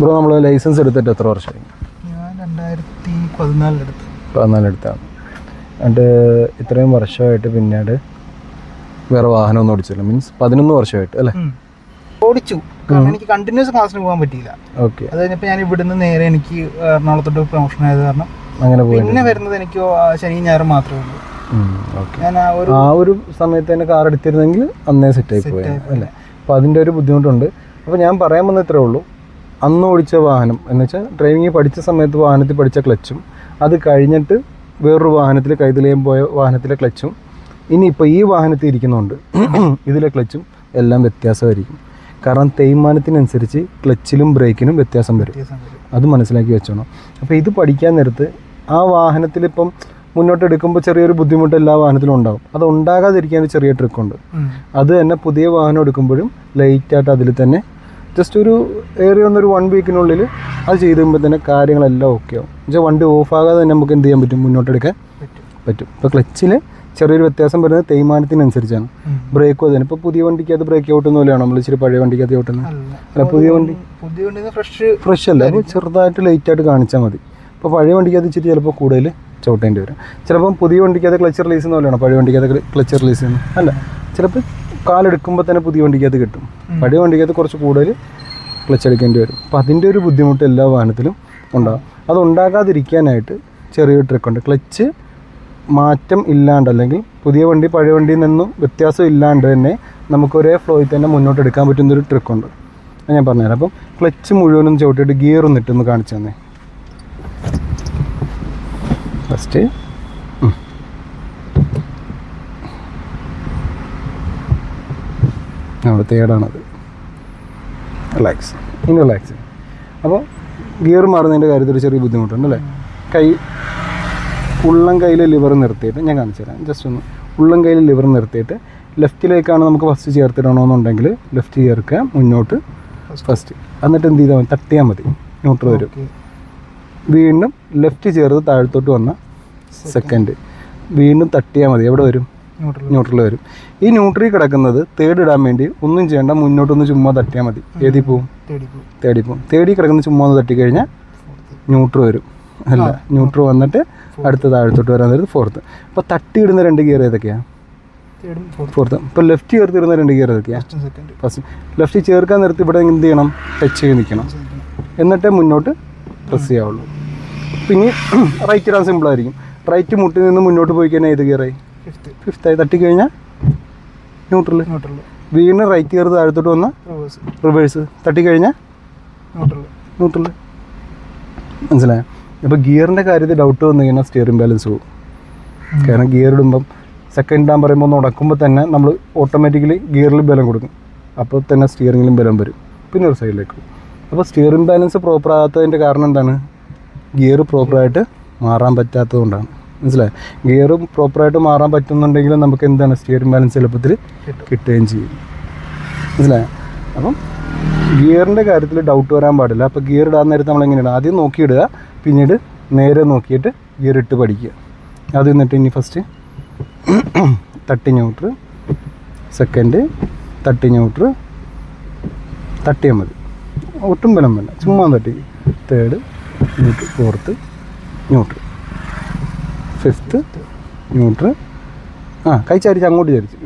Bro നമ്മൾ licence എടുത്തിട്ട് എത്ര വർഷമായി? ഞാൻ രണ്ടായിരത്തി പതിനാലിലെടുത്ത് പതിനാലെടുത്താണ് എന്നിട്ട് ഇത്രയും വർഷമായിട്ട് പിന്നീട് വേറെ വാഹനം വാഹനമൊന്നും ഓടിച്ചില്ല. മീൻസ് പതിനൊന്ന് വർഷമായിട്ട് അല്ലേ? ഓടിച്ചു. കാരണം എനിക്ക് കണ്ടിന്യൂസ് ക്ലാസ്സിന് പോകാൻ പറ്റിയില്ല. ഓക്കെ. അത് കഴിഞ്ഞപ്പോൾ ഞാൻ ഇവിടുന്ന് നേരെ എനിക്ക് എറണാകുളത്തോട്ട് പ്രൊമോഷൻ ആയത് കാരണം അങ്ങനെ പോയി. പിന്നെ വരുന്നത് എനിക്ക് ശനി ഞായറും മാത്രമേ ഉള്ളൂ. ഞാൻ ആ ഒരു ആ ഒരു സമയത്ത് തന്നെ കാർ എടുത്തിരുന്നെങ്കിൽ അന്നേ സെറ്റ് ആയി പോയി അല്ലേ? അപ്പോൾ അതിന്റെ ഒരു ബുദ്ധിമുട്ടുണ്ട്. അപ്പോൾ ഞാൻ പറയാൻ വന്ന ഇത്രേ ഉള്ളൂ. അന്ന് ഓടിച്ച വാഹനം എന്ന് വെച്ചാൽ ഡ്രൈവിംഗ് പഠിച്ച സമയത്ത് വാഹനത്തിൽ പഠിച്ച ക്ലച്ചും അത് കഴിഞ്ഞിട്ട് വേറൊരു വാഹനത്തിൽ കൈതലയും പോയ വാഹനത്തിലെ ക്ലച്ചും ഇനി ഇനിയിപ്പോൾ ഈ വാഹനത്തിൽ ഇരിക്കുന്നുണ്ട് ഇതിലെ ക്ലച്ചും എല്ലാം വ്യത്യാസമായിരിക്കും. കാരണം തേയ്മാനത്തിനനുസരിച്ച് ക്ലച്ചിലും ബ്രേക്കിനും വ്യത്യാസം വരും. അത് മനസ്സിലാക്കി വെച്ചോണം. അപ്പോൾ ഇത് പഠിക്കാൻ നേരത്ത് ആ വാഹനത്തിൽ ഇപ്പം മുന്നോട്ട് എടുക്കുമ്പോൾ ചെറിയൊരു ബുദ്ധിമുട്ട് എല്ലാ വാഹനത്തിലും ഉണ്ടാവും. അത് ഉണ്ടാകാതിരിക്കാൻ ഒരു ചെറിയ ട്രിക്കുണ്ട്. അത് തന്നെ പുതിയ വാഹനം എടുക്കുമ്പോഴും ലൈറ്റായിട്ട് അതിൽ തന്നെ ജസ്റ്റ് ഒരു ഏറിയ ഒന്നൊരു വൺ വീക്കിനുള്ളിൽ അത് ചെയ്ത് കഴിയുമ്പോൾ തന്നെ കാര്യങ്ങളെല്ലാം ഓക്കെ ആവും. എന്നുവെച്ചാൽ വണ്ടി ഓഫാകാതെ തന്നെ നമുക്ക് എന്ത് ചെയ്യാൻ പറ്റും? മുന്നോട്ടെടുക്കാൻ പറ്റും. പറ്റും ഇപ്പോൾ ക്ലച്ചിൽ ചെറിയൊരു വ്യത്യാസം വരുന്നത് തേയ്മാനത്തിനനുസരിച്ചാണ്. ബ്രേക്കും അതിന് ഇപ്പോൾ പുതിയ വണ്ടിക്ക് അത് ബ്രേക്ക് ഔട്ടുന്ന പോലെയാണ് നമ്മൾ ഇച്ചിരി പഴയ വണ്ടിക്ക് അത് ഔട്ടുന്നത് അല്ല. അല്ല പുതിയ വണ്ടി പുതിയ വണ്ടി ഫ്രഷ് ഫ്രഷ് അല്ല. അപ്പോൾ ചെറുതായിട്ട് ലൈറ്റായിട്ട് കാണിച്ചാൽ മതി. ഇപ്പോൾ പഴയ വണ്ടിക്ക് അത് ഇച്ചിരി ചിലപ്പോൾ കൂടുതൽ ചവിട്ടേണ്ടി വരും. ചിലപ്പം പുതിയ വണ്ടിക്ക് അത് ക്ലച്ച് റിലീസ് എന്ന് പോലെയാണോ? പഴയ വണ്ടിക്ക് അത് ക്ലച്ച് റിലീസ് ചെയ്യുന്നത്. അല്ല ചിലപ്പോൾ കാലെടുക്കുമ്പോൾ തന്നെ പുതിയ വണ്ടിക്കകത്ത് കിട്ടും. പഴയ വണ്ടിക്കകത്ത് കുറച്ച് കൂടുതൽ ക്ലച്ച് എടുക്കേണ്ടി വരും. അപ്പോൾ അതിന്റെ ഒരു ബുദ്ധിമുട്ട് എല്ലാ വാഹനത്തിലും ഉണ്ടാകും അത് ഉണ്ടാകാതിരിക്കാനായിട്ട് ചെറിയൊരു ട്രിക്കുണ്ട് ക്ലച്ച് മാറ്റം ഇല്ലാണ്ട് അല്ലെങ്കിൽ പുതിയ വണ്ടി പഴയ വണ്ടിയിൽ നിന്നും വ്യത്യാസം ഇല്ലാണ്ട് തന്നെ നമുക്ക് ഒരേ ഫ്ലോയിൽ തന്നെ മുന്നോട്ട് എടുക്കാൻ പറ്റുന്ന ഒരു ട്രിക്കുണ്ട് അത് ഞാൻ പറഞ്ഞുതരാം. അപ്പം ക്ലച്ച് മുഴുവനും ചവിട്ടിയിട്ട് ഗിയർ ഒന്നിട്ടൊന്ന് കാണിച്ചു തന്നെ. ഫസ്റ്റ് നമ്മുടെ തേടാണത്. റിലാക്സ് ഇനി റിലാക്സ് അപ്പോൾ ഗിയർ മാറുന്നതിന്റെ കാര്യത്തിൽ ഒരു ചെറിയ ബുദ്ധിമുട്ടുണ്ട് അല്ലേ? കൈ ഉള്ളം കയ്യിൽ ലിവർ നിർത്തിയിട്ട് ഞാൻ കാണിച്ചു തരാം. ജസ്റ്റ് ഒന്ന് ഉള്ളം കയ്യിൽ ലിവർ നിർത്തിയിട്ട് ലെഫ്റ്റിലേക്കാണ് നമുക്ക് ഫസ്റ്റ് ചേർത്തിടണമെന്നുണ്ടെങ്കിൽ ലെഫ്റ്റ് ചേർക്കുക മുന്നോട്ട് ഫസ്റ്റ് എന്നിട്ട് എന്ത് ചെയ്താൽ മതി? തട്ടിയാൽ മതി. ന്യൂട്രൽ വരും. വീണ്ടും ലെഫ്റ്റ് ചേർത്ത് താഴത്തോട്ട് വന്ന സെക്കൻഡ് വീണ്ടും തട്ടിയാൽ മതി. എവിടെ വരും? ന്യൂട്രൽ വരും. ഈ ന്യൂട്രൽ കിടക്കുന്നത് തേർഡ് ഇടാൻ വേണ്ടി ഒന്നും ചെയ്യേണ്ട മുന്നോട്ടൊന്ന് ചുമ്മാ തട്ടിയാൽ മതി. ഏതി പോവും? തേടി തേടി പോവും തേടി കിടക്കുന്ന ചുമ്മാ ഒന്ന് തട്ടിക്കഴിഞ്ഞാൽ ന്യൂട്രൽ വരും. അല്ല ന്യൂട്രൽ വന്നിട്ട് അടുത്ത താഴത്തോട്ട് വരാൻ നേരത്ത് ഫോർത്ത് അപ്പോൾ തട്ടിയിടുന്ന രണ്ട് ഗിയർ ഏതൊക്കെയാണ് തേടും ഫോർത്ത് ഇപ്പോൾ ലെഫ്റ്റ് ചേർത്തിടുന്ന രണ്ട് ഗിയർ ഏതൊക്കെയാണ് ഫസ്റ്റ് ലെഫ്റ്റ് ചേർക്കാൻ നിർത്തി ഇവിടെ എന്ത് ചെയ്യണം? ടച്ച് ചെയ്ത് നിൽക്കണം. എന്നിട്ടേ മുന്നോട്ട് പ്രസ് ചെയ്യാവുള്ളൂ. പിന്നെ റൈറ്റ് ഇടാൻ സിമ്പിളായിരിക്കും റൈറ്റ് മുട്ടിൽ നിന്ന് മുന്നോട്ട് പോയി കഴിഞ്ഞാൽ ഏത് ഗിയറായി? ഫിഫ്ത്ത് ഫിഫ്ത്തായി തട്ടിക്കഴിഞ്ഞാൽ ന്യൂട്രൽ ന്യൂട്രൽ വീണ് റൈറ്റ് ഗിയർ താഴത്തോട്ട് വന്ന റിവേഴ്സ് റിവേഴ്സ് തട്ടിക്കഴിഞ്ഞാൽ ന്യൂട്രൽ ന്യൂട്രൽ മനസ്സിലായോ? അപ്പോൾ ഗിയറിന്റെ കാര്യത്തിൽ ഡൗട്ട് വന്നു കഴിഞ്ഞാൽ സ്റ്റിയറിംഗ് ബാലൻസ് പോകും. കാരണം ഗിയർ ഇടുമ്പം സെക്കൻഡ് ഇടാൻ പറയുമ്പോൾ ഒന്ന് ഉടക്കുമ്പോൾ തന്നെ നമ്മൾ ഓട്ടോമാറ്റിക്കലി ഗിയറിൽ ബലം കൊടുക്കും. അപ്പോൾ തന്നെ സ്റ്റിയറിങ്ങിലും ബലം വരും. പിന്നെ ഒരു സൈഡിലേക്ക് അപ്പോൾ സ്റ്റിയറിംഗ് ബാലൻസ് പ്രോപ്പർ ആകാത്തതിന്റെ കാരണം എന്താണ്? ഗിയർ പ്രോപ്പറായിട്ട് മാറാൻ പറ്റാത്തത് കൊണ്ടാണ് മനസ്സിലായോ? ഗിയർ പ്രോപ്പറായിട്ട് മാറാൻ പറ്റുന്നുണ്ടെങ്കിൽ നമുക്ക് എന്താണ് സ്റ്റിയറിംഗ് ബാലൻസ് എളുപ്പത്തിൽ കിട്ടും. കിട്ടുകയും ചെയ്യും. മനസ്സിലായി? അപ്പം ഗിയറിന്റെ കാര്യത്തിൽ ഡൗട്ട് വരാൻ പാടില്ല. അപ്പോൾ ഗിയർ ഇടാൻ നേരത്ത് നമ്മൾ എങ്ങനെയാണ്? ആദ്യം നോക്കിയിടുക പിന്നീട് നേരെ നോക്കിയിട്ട് ഗിയർ ഇട്ട് പഠിക്കുക. അത് എന്നിട്ട് ഇനി ഫസ്റ്റ് തട്ടി ന്യൂട്ര് സെക്കൻഡ് തട്ടി ന്യൂട്ര് തട്ടിയാൽ മതി ഒട്ടും ബലം വേണ്ട. ചുമ്മാ തട്ടി third neutral fourth neutral. Fifth neutral. ആ കൈ ചാരിച്ച് അങ്ങോട്ട് ചാരിച്ച്.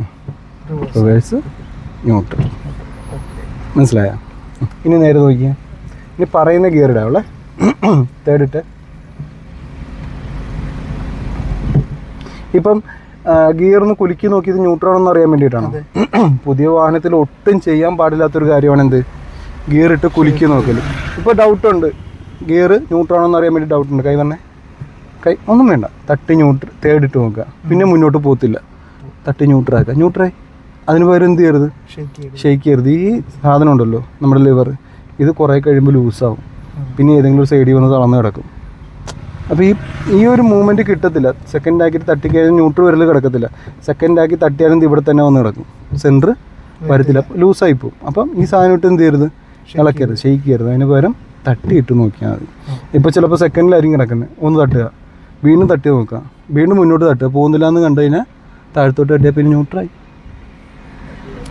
Reverse neutral. മനസ്സിലായോ? ഇനി നേരെ നോക്കിയ. ഇനി പറയുന്ന ഗിയർ ഇടാവുള്ളേ തേർഡ് ഇട്ട്. ഇപ്പം ഗിയർ ഒന്ന് കുലുക്കി നോക്കിയത് ന്യൂട്രാണെന്ന് അറിയാൻ വേണ്ടിയിട്ടാണ്? പുതിയ വാഹനത്തിൽ ഒട്ടും ചെയ്യാൻ പാടില്ലാത്തൊരു കാര്യമാണ് എന്ത്? ഗിയർ ഇട്ട് കുലുക്കി നോക്കൽ ഇപ്പോൾ ഡൗട്ടുണ്ട് ഗിയർ ന്യൂട്രാണെന്ന് അറിയാൻ വേണ്ടി ഡൗട്ടുണ്ട് കൈ തന്നെ. കൈ ഒന്നും വേണ്ട. തട്ടി ന്യൂട്ര തേടിട്ട് ഇട്ട് നോക്കുക. പിന്നെ മുന്നോട്ട് പോകത്തില്ല. തട്ടി ന്യൂട്രാക്കുക. ന്യൂട്രായി. അതിന് പകരം എന്ത് ചെയ്യരുത്? ഷെയ്ക്ക് ചെയ്യരുത്. ഈ സാധനം ഉണ്ടല്ലോ നമ്മുടെ ലിവർ ഇത് കുറേ കഴിയുമ്പോൾ ലൂസാവും പിന്നെ ഏതെങ്കിലും ഒരു സൈഡിൽ വന്ന് തളർന്ന് കിടക്കും. അപ്പോൾ ഈ ഈ ഒരു മൂവ്മെന്റ് കിട്ടത്തില്ല. സെക്കൻഡ് ആക്കിയിട്ട് തട്ടിക്കഴിഞ്ഞാൽ ന്യൂട്രൽ വരൽ കിടക്കത്തില്ല. സെക്കൻഡ് ആക്കി തട്ടിയാലും ഇത് ഇവിടെ തന്നെ വന്ന് കിടക്കും. സെന്റർ വരത്തില്ല. ലൂസായി പോകും അപ്പം ഈ സാധനം ഇട്ട് എന്ത് ചെയ്യരുത്? ഇളക്കരുത്. ഷെയ്ക്ക് ചെയ്യരുത്. അതിന് പകരം തട്ടിയിട്ട് നോക്കിയാൽ മതി. ഇപ്പോൾ ചിലപ്പോൾ സെക്കൻഡിലായിരിക്കും കിടക്കുന്നത്. ഒന്ന് തട്ടുക. വീണ്ടും തട്ടി നോക്കുക. വീണ്ടും മുന്നോട്ട് തട്ടുക. പോകുന്നില്ല എന്ന് കണ്ടു കഴിഞ്ഞാൽ താഴത്തോട്ട് തട്ടിയാൽ പിന്നെ ന്യൂട്രായി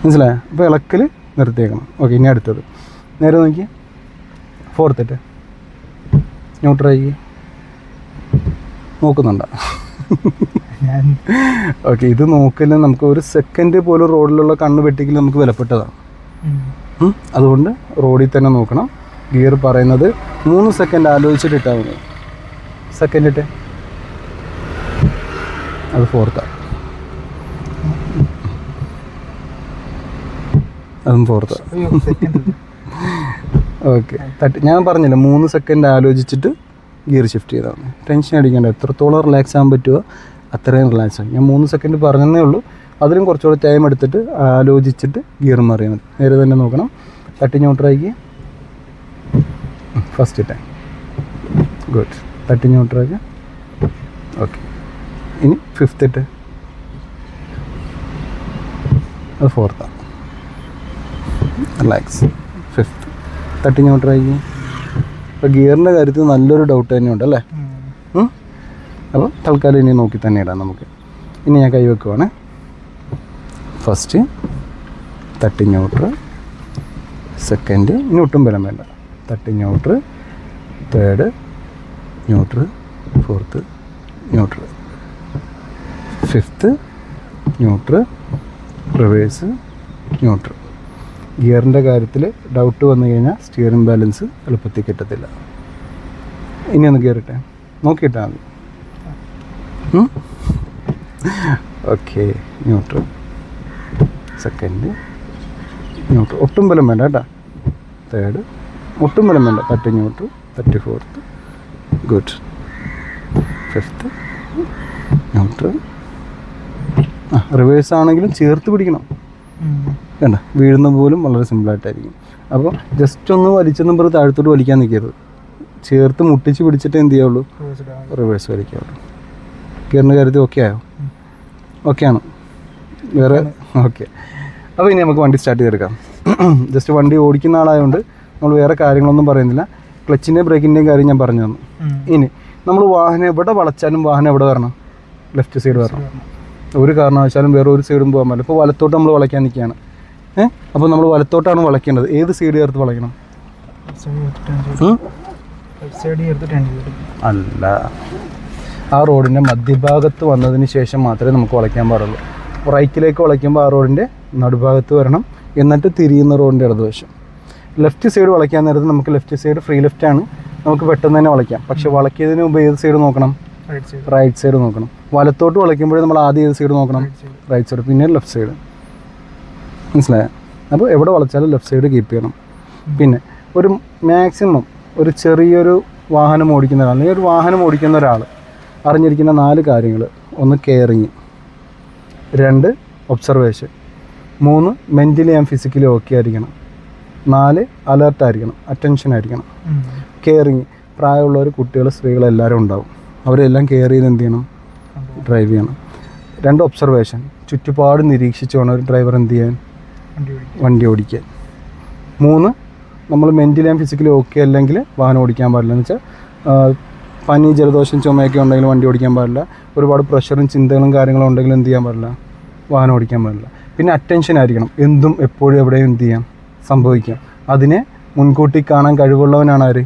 മനസ്സിലായോ? അപ്പോൾ ഇളക്കൽ നിർത്തിയേക്കണം. ഓക്കെ ഇനി അടുത്തത്. നേരെ നോക്കി ഫോർത്ത് തട്ട് ന്യൂട്രായി നോക്കുന്നുണ്ടോ? ഞാൻ ഓക്കെ ഇത് നോക്കില്ല നമുക്ക് ഒരു സെക്കൻഡ് പോലും റോഡിലുള്ള കണ്ണ് വെട്ടിക്കൽ നമുക്ക് വിലപ്പെട്ടതാണ്. അതുകൊണ്ട് റോഡിൽ തന്നെ നോക്കണം. ഗിയർ പറയുന്നത് മൂന്ന് സെക്കൻഡ് ആലോചിച്ചിട്ട് ഇട്ടാൽ മതി. സെക്കൻഡ് ഇട്ട്. അത് ഫോർത്താണ് അതും അല്ല. ഓക്കെ. തട്ടി ഞാൻ പറഞ്ഞില്ല മൂന്ന് സെക്കൻഡ് ആലോചിച്ചിട്ട് ഗിയർ ഷിഫ്റ്റ് ചെയ്താണ് ടെൻഷൻ അടിക്കേണ്ട എത്രത്തോളം റിലാക്സ് ആകാൻ പറ്റുമോ അത്രയും റിലാക്സ് ആകും ഞാൻ മൂന്ന് സെക്കൻഡ് പറഞ്ഞതേ ഉള്ളൂ. അതിലും കുറച്ചുകൂടെ ടൈം എടുത്തിട്ട് ആലോചിച്ചിട്ട് ഗിയർ മാറിയാൽ മതി. നേരെ തന്നെ നോക്കണം. തട്ടി ന്യൂട്രാക്കി ഫസ്റ്റ് ടൈം ഗുഡ് തട്ടി ന്യൂട്രാക്കി ഓക്കെ ഇനി ഫിഫ്ത്ത് ഇട്ട് അത് ഫോർത്താണ് റിലാക്സ് ഫിഫ്ത്ത് തട്ടി ചെയ്യും ഇപ്പോൾ ഗിയറിന്റെ കാര്യത്തിൽ നല്ലൊരു ഡൗട്ട് തന്നെയുണ്ട് അല്ലേ? അപ്പോൾ തൽക്കാലം ഇനി നോക്കി തന്നെ ഇടാം നമുക്ക്. ഇനി ഞാൻ കൈ വെക്കുവാണ്. ഫസ്റ്റ് തട്ടി ന്യൂട്ര് സെക്കൻഡ് ഇനി ഒട്ടും ബലം വേണ്ട. തട്ടി neutral third neutral fourth neutral fifth neutral reverse neutral ഗിയറിന്റെ കാര്യത്തിൽ ഡൗട്ട് വന്നു കഴിഞ്ഞാൽ സ്റ്റിയറിംഗ് ബാലൻസ് എളുപ്പത്തിൽ കിട്ടത്തില്ല. ഇനി ഒന്ന് കയറിട്ടെ നോക്കിയിട്ടാൽ മതി. Okay neutral. സെക്കൻഡ്. ന്യൂട്രൽ. ഒട്ടും ബലം വേണ്ട കേട്ടോ. തേർഡ്. ഒട്ടും ബലം വേണ്ട. തട്ടി ന്യൂട്രൽ തട്ടി ഫോർത്ത്. ഗുഡ്. ഫിഫ്ത്ത്. ന്യൂട്രൽ. ആ റിവേഴ്സ് ആണെങ്കിലും ചേർത്ത് പിടിക്കണം. വേണ്ട വീഴുന്ന പോലും വളരെ സിമ്പിളായിട്ടായിരിക്കും അപ്പോൾ ജസ്റ്റ് ഒന്ന് വലിച്ചെന്നും പറഞ്ഞ് താഴത്തോട്ട് വലിക്കാൻ നിൽക്കരുത്. ചേർത്ത് മുട്ടിച്ച് പിടിച്ചിട്ട് എന്ത് ചെയ്യുള്ളൂ റിവേഴ്സ് വലിക്കാവുള്ളൂ. ഗിയറിന്റെ കാര്യത്തിൽ ഓക്കെ ആയോ? ആണ്. വേറെ? ഓക്കെ അപ്പോൾ ഇനി നമുക്ക് വണ്ടി സ്റ്റാർട്ട് ചെയ്തെടുക്കാം. ജസ്റ്റ് വണ്ടി ഓടിക്കുന്ന ആളായതുകൊണ്ട് നമ്മൾ വേറെ കാര്യങ്ങളൊന്നും പറയുന്നില്ല. ക്ലച്ചിന്റെയും ബ്രേക്കിന്റെയും കാര്യം ഞാൻ പറഞ്ഞു തന്നു. ഇനി നമ്മൾ വാഹനം എവിടെ വളച്ചാലും വാഹനം എവിടെ വരണം? ലെഫ്റ്റ് സൈഡ് വരണം. ഒരു കാരണവശാലും വേറെ ഒരു സൈഡും പോകാൻ പറ്റില്ല ഇപ്പോൾ വലത്തോട്ട് നമ്മൾ വളയ്ക്കാൻ നിൽക്കുകയാണ്. ഏഹ് അപ്പോൾ നമ്മൾ വലത്തോട്ടാണ് വളയ്ക്കേണ്ടത്. ഏത് സൈഡ് ചേർത്ത് വളയ്ക്കണം. അല്ല. ആ റോഡിന്റെ മധ്യഭാഗത്ത് വന്നതിന് ശേഷം മാത്രമേ നമുക്ക് വളയ്ക്കാൻ പാടുള്ളൂ. റൈറ്റിലേക്ക് വളയ്ക്കുമ്പോൾ ആ റോഡിന്റെ നടുഭാഗത്ത് വരണം. എന്നിട്ട് തിരിയുന്ന റോഡിന്റെ ഇടതുവശം. ലെഫ്റ്റ് സൈഡ് വളയ്ക്കാൻ നേരത്ത് നമുക്ക് ലെഫ്റ്റ് സൈഡ് ഫ്രീ ലെഫ്റ്റ് ആണ് നമുക്ക് പെട്ടെന്ന് തന്നെ വളയ്ക്കാം. പക്ഷെ വളയ്ക്കിയതിന് മുമ്പ് ഏത് സൈഡ് നോക്കണം. റൈറ്റ് സൈഡ് നോക്കണം. വലത്തോട്ട് വളയ്ക്കുമ്പോഴേ നമ്മൾ ആദ്യം ഏത് സൈഡ് നോക്കണം? റൈറ്റ് സൈഡ് പിന്നെ ലെഫ്റ്റ് സൈഡ് മനസ്സിലായോ? അപ്പോൾ എവിടെ വളച്ചാലും ലെഫ്റ്റ് സൈഡ് കീപ്പ് ചെയ്യണം. പിന്നെ ഒരു മാക്സിമം ഒരു ചെറിയൊരു വാഹനം ഓടിക്കുന്ന ഒരാൾ അല്ലെങ്കിൽ ഒരു വാഹനം ഓടിക്കുന്ന ഒരാൾ അറിഞ്ഞിരിക്കുന്ന നാല് കാര്യങ്ങൾ. ഒന്ന് കെയറിങ് രണ്ട് ഒബ്സർവേഷൻ മൂന്ന് മെന്റലി ആൻഡ് ഫിസിക്കലി ഓക്കെ ആയിരിക്കണം. നാല് അലേർട്ടായിരിക്കണം അറ്റൻഷൻ ആയിരിക്കണം. കെയറിങ് പ്രായമുള്ളവർ കുട്ടികൾ സ്ത്രീകൾ എല്ലാവരും ഉണ്ടാവും. അവരെല്ലാം കെയർ ചെയ്ത് എന്ത് ചെയ്യണം? ഡ്രൈവ് ചെയ്യണം. രണ്ട് ഒബ്സർവേഷൻ ചുറ്റുപാട് നിരീക്ഷിച്ച് വേണം ഒരു ഡ്രൈവർ എന്ത് ചെയ്യാൻ? വണ്ടി ഓടിക്കും. ഓടിക്കാൻ. മൂന്ന് നമ്മൾ മെന്റലി ആൻഡ് ഫിസിക്കലി ഓക്കെ അല്ലെങ്കിൽ വാഹനം ഓടിക്കാൻ പാടില്ല. എന്ന് വെച്ചാൽ പനി ജലദോഷം ചുമയൊക്കെ ഉണ്ടെങ്കിൽ വണ്ടി ഓടിക്കാൻ പാടില്ല. ഒരുപാട് പ്രഷറും ചിന്തകളും കാര്യങ്ങളും ഉണ്ടെങ്കിൽ എന്ത് ചെയ്യാൻ പാടില്ല? വാഹനം ഓടിക്കാൻ പാടില്ല. പിന്നെ അറ്റൻഷൻ ആയിരിക്കണം. എന്തും എപ്പോഴും എവിടെയും എന്ത് ചെയ്യാം? സംഭവിക്കാം. അതിനെ മുൻകൂട്ടി കാണാൻ കഴിവുള്ളവനാണ് ആര്?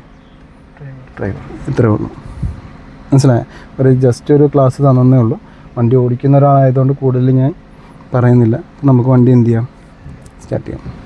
ഡ്രൈവർ ഇത്രയേ ഉള്ളൂ. മനസ്സിലായോ? ഒരു ജസ്റ്റ് ഒരു ക്ലാസ് തന്നേ ഉള്ളൂ. വണ്ടി ഓടിക്കുന്ന ഒരാളായതുകൊണ്ട് കൂടുതൽ ഞാൻ പറയുന്നില്ല. നമുക്ക് വണ്ടി എന്ത് ചെയ്യാം? സ്റ്റാർട്ട് ചെയ്യാം.